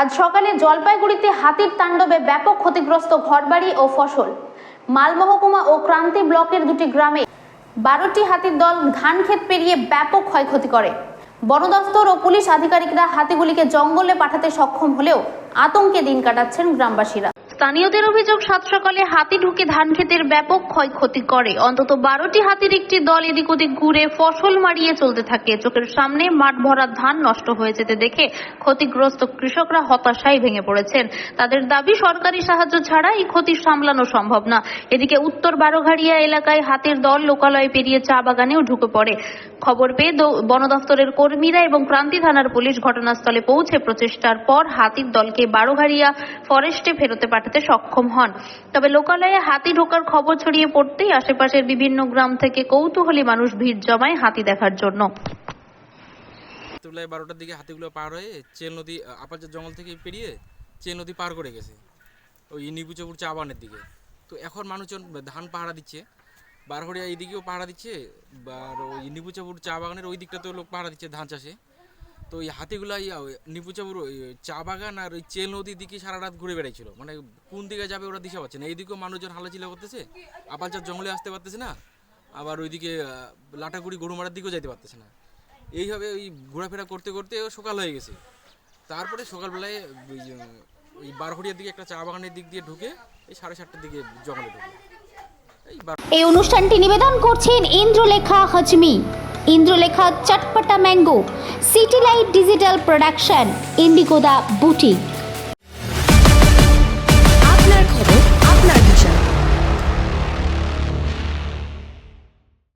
আজ সকালে জলপাইগুড়িতে হাতির তাণ্ডবে ব্যাপক ক্ষতিগ্রস্ত ঘরবাড়ি ও ফসল। মাল মহকুমা ও ক্রান্তি ব্লকের দুটি গ্রামে বারোটি হাতির দল ধান ক্ষেত পেরিয়ে ব্যাপক ক্ষয়ক্ষতি করে। বন দফতর ও পুলিশ আধিকারিকরা হাতিগুলিকে জঙ্গলে পাঠাতে সক্ষম হলেও আতঙ্কে দিন কাটাচ্ছেন গ্রামবাসীরা। স্থানীয়দের অভিযোগ, সাত সকালে হাতি ঢুকে ধান ক্ষেতের ব্যাপক ক্ষয়ক্ষতি করে। অন্তত বারোটি হাতির একটি দল এদিক ওদিক ঘুরে ফসল মারিয়ে চলতে থাকে। চোখের সামনে মাঠ ভরা ধান নষ্ট হয়ে যেতে দেখে ক্ষতিগ্রস্ত কৃষকরা হতাশায় ভেঙে পড়েছেন। তাদের দাবি, সরকারি সাহায্য ছাড়া এই ক্ষতি সামলানো সম্ভব না। এদিকে উত্তর বারোঘাড়িয়া এলাকায় হাতির দল লোকালয় পেরিয়ে চা বাগানেও ঢুকে পড়ে। খবর পেয়ে বন দফতরের কর্মীরা এবং ক্রান্তি থানার পুলিশ ঘটনাস্থলে পৌঁছে প্রচেষ্টার পর হাতির দলকে বারোঘাড়িয়া ফরেস্টে ফেরতে পাঠাতে সক্ষম হন। তবে লোকালয়ে হাতি ঢোকার খবর ছড়িয়ে পড়তেই আশেপাশের বিভিন্ন গ্রাম থেকে কৌতূহলী মানুষ ভিড় জমায় হাতি দেখার জন্য। বারোটার দিকে হাতিগুলো পার হয়ে চেল নদী আপাচার জঙ্গল থেকে পেরিয়ে চেল নদী পার করে গেছে, ওই নিবুচপুর চা বাগানের দিকে। তো এখন মানুষজন ধান পাহারা দিচ্ছে বারহরিয়া এই দিকেও পাহারা দিচ্ছে আর ওই নিবুচাপুর চা বাগানের ওই দিকটাতেও লোক পাহারা দিচ্ছে ধান চাষে। তো ওই হাতিগুলো নিবুচাপুর ওই চা বাগান আর ওই চেল নদীর দিকে সারা রাত ঘুরে বেড়াইছিল। মানে কোন দিকে যাবে ওরা দিশা পাচ্ছে না। এইদিকেও মানুষজন হালাচিলা করতেছে আপাচার জঙ্গলে আসতে পারতেছে না, আবার ওইদিকে লাটাগুড়ি গরু মারার দিকেও যাইতে পারতেছে না। এইভাবে ওই ঘোরাফেরা করতে করতে সকাল হয়ে গেছে। তারপরে সকালবেলায় ওই ওই বারহরিয়ার দিকে একটা চা বাগানের দিক দিয়ে ঢুকে এই সাড়ে সাতটার দিকে জঙ্গলে ঢুকে এই এই অনুষ্ঠানটি নিবেদন করছেন Indralekha হজমি। Indralekha চটপটা mango city light digital production ইন্ডিগোদা boutique.